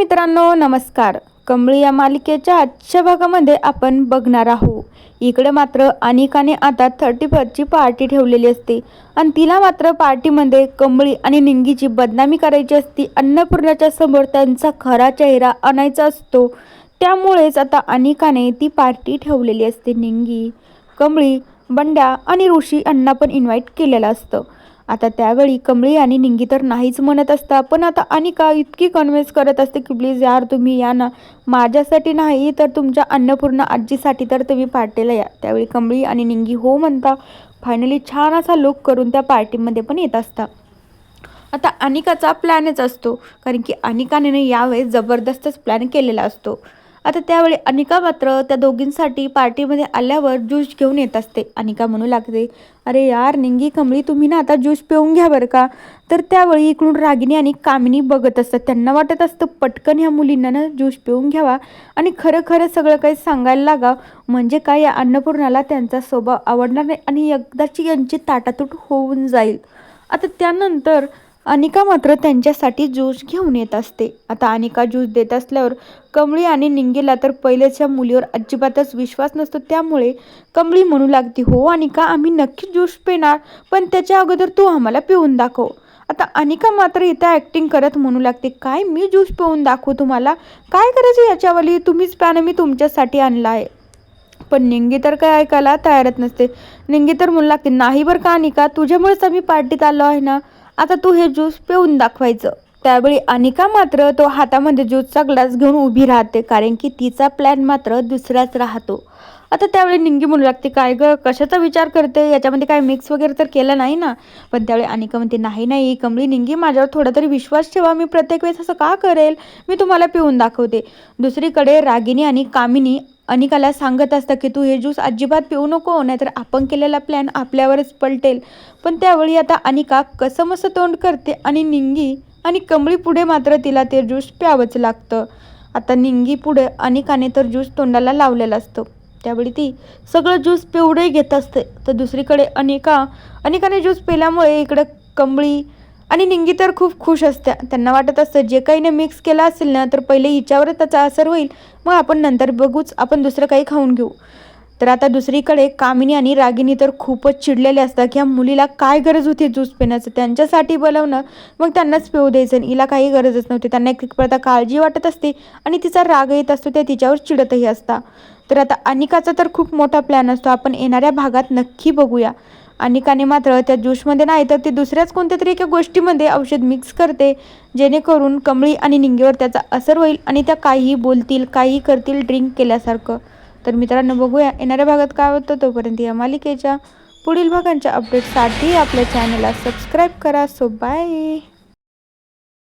मित्रांनो नमस्कार. कमळी या मालिकेच्या आजच्या भागामध्ये आपण बघणार आहोत. इकडे मात्र अनिकाने आता थर्टी फर्स्टची पार्टी ठेवलेली असते. आणि तिला मात्र पार्टीमध्ये कमळी आणि निंगीची बदनामी करायची असती अन्नपूर्णाच्या समोर त्यांचा खरा चेहरा आणायचा असतो. त्यामुळेच आता अनिकाने ती पार्टी ठेवलेली असते निंगी. कमळी बंड्या आणि ऋषी यांना पण इन्व्हाइट केलेलं असतं. आता त्यावेळी कमळी आणि निंगी तर नाहीच म्हणत असता पण आता अनिका इतकी कन्व्हिन्स करत असते की प्लीज यार तुम्ही या ना. माझ्यासाठी नाही तर तुमच्या अन्नपूर्णा आजीसाठी तर तुम्ही पार्टीला या. त्यावेळी कमळी आणि निंगी हो म्हणता फायनली छान असा लुक करून त्या पार्टीमध्ये पण येत असता. आता अनिकाचा प्लॅनच असतो कारण की अनिकाने यावेळेस जबरदस्तच प्लॅन केलेला असतो. आता त्यावेळी अनिका मात्र त्या दोघींसाठी पार्टीमध्ये आल्यावर ज्यूस घेऊन येत असते. अनिका म्हणू लागते अरे यार निंगी कमळी तुम्ही ना आता ज्यूस पिऊन घ्या बरं का? तर त्यावेळी इकडून रागिनी आणि कामिनी बघत असतात. त्यांना वाटत असतं पटकन ह्या मुलींना ना ज्यूस पिऊन घ्यावा आणि खरं खरं सगळं काही सांगायला लागा म्हणजे काय या अन्नपूर्णाला त्यांचा स्वभाव आवडणार नाही आणि एकदाची यांची ताटातूट होऊन जाईल. आता त्यानंतर अनिका मात्र त्यांच्यासाठी ज्यूस घेऊन येत असते. आता अनिका ज्यूस देत असल्यावर कमळी आणि निंगेला तर पहिलेच्या मुलीवर अजिबातच विश्वास नसतो. त्यामुळे कमळी म्हणू लागते हो अनिका आम्ही नक्की ज्यूस पिणार पण त्याच्या अगोदर तू आम्हाला पिऊन दाखव. आता अनिका मात्र इथं ॲक्टिंग करत म्हणू लागते काय मी ज्यूस पिऊन दाखवू तुम्हाला? काय करायचं याच्यावाली तुम्हीच प्यानं मी तुमच्यासाठी आणला आहे. पण निंगी तर काय ऐकायला तयारच नसते. निंगी तर म्हणू लागते नाही बरं का अनिका तुझ्यामुळेच आम्ही पार्टीत आलो आहे ना. आता तू हे ज्यूस पिऊन दाखवायचं. त्यावेळी अनिका मात्र तो हातामध्ये ज्यूसचा ग्लास घेऊन उभी राहते कारण की तिचा प्लॅन मात्र दुसराच राहतो. आता त्यावेळी निंगी म्हणू लागते काय ग कशाचा विचार करते? याच्यामध्ये काय मिक्स वगैरे तर केलं नाही ना? पण त्यावेळी अनिका म्हणते नाही नाही कमळी निंगी माझ्यावर थोडा तरी विश्वास ठेवा. मी प्रत्येक वेळेस असं का करेल? मी तुम्हाला पिऊन दाखवते. दुसरीकडे रागिनी आणि कामिनी अनिकाला सांगत असतं की तू हे ज्यूस अजिबात पिऊ नको नाहीतर आपण केलेला प्लॅन आपल्यावरच पलटेल. पण त्यावेळी आता अनिका कसं मसं तोंड करते आणि निंगी आणि कमळी पुढे मात्र तिला ते ज्यूस प्यावंच लागतं. आता निंगी पुढे अनेकाने तर ज्यूस तोंडाला लावलेलं असतं. त्यावेळी ती सगळं ज्यूस पिवडे घेत असते. तर दुसरीकडे अनेका अनेकाने ज्यूस पिल्यामुळे इकडं कमळी आणि निंगी तर खूप खुश असत्या. त्यांना वाटत असतं जे काही ने मिक्स केलं असेल ना तर पहिले हिच्यावरच त्याचा असर होईल. मग आपण नंतर बघूच आपण दुसरं काही खाऊन घेऊ. तर आता दुसरीकडे कामिनी आणि रागिनी तर खूपच चिडलेले असतात की या मुलीला काय गरज होती ज्यूस पिण्याचं? त्यांच्यासाठी बोलवणं मग त्यांनाच पिऊ द्यायचं हिला काही गरजच नव्हती. त्यांना एक प्रता काळजी वाटत असते आणि तिचा राग येत असतो ते तिच्यावर चिडतही असता. तर आता अनिकाचा तर खूप मोठा प्लॅन असतो. आपण येणाऱ्या भागात नक्की बघूया. अनिकाने मात्र त्या ज्यूसमध्ये नाही तर ती दुसऱ्याच कोणत्या तरी एका गोष्टीमध्ये औषध मिक्स करते जेणेकरून कमळी आणि निंगेवर त्याचा असर होईल आणि त्या काहीही बोलतील काहीही करतील ड्रिंक केल्यासारखं. तर मित्रांनो बघूया. येणाऱ्या भागात काय होतं तोपर्यंत या मालिकेच्या पुढील भागांच्या अपडेटसाठी आपल्या चॅनलला सबस्क्राईब करा. So bye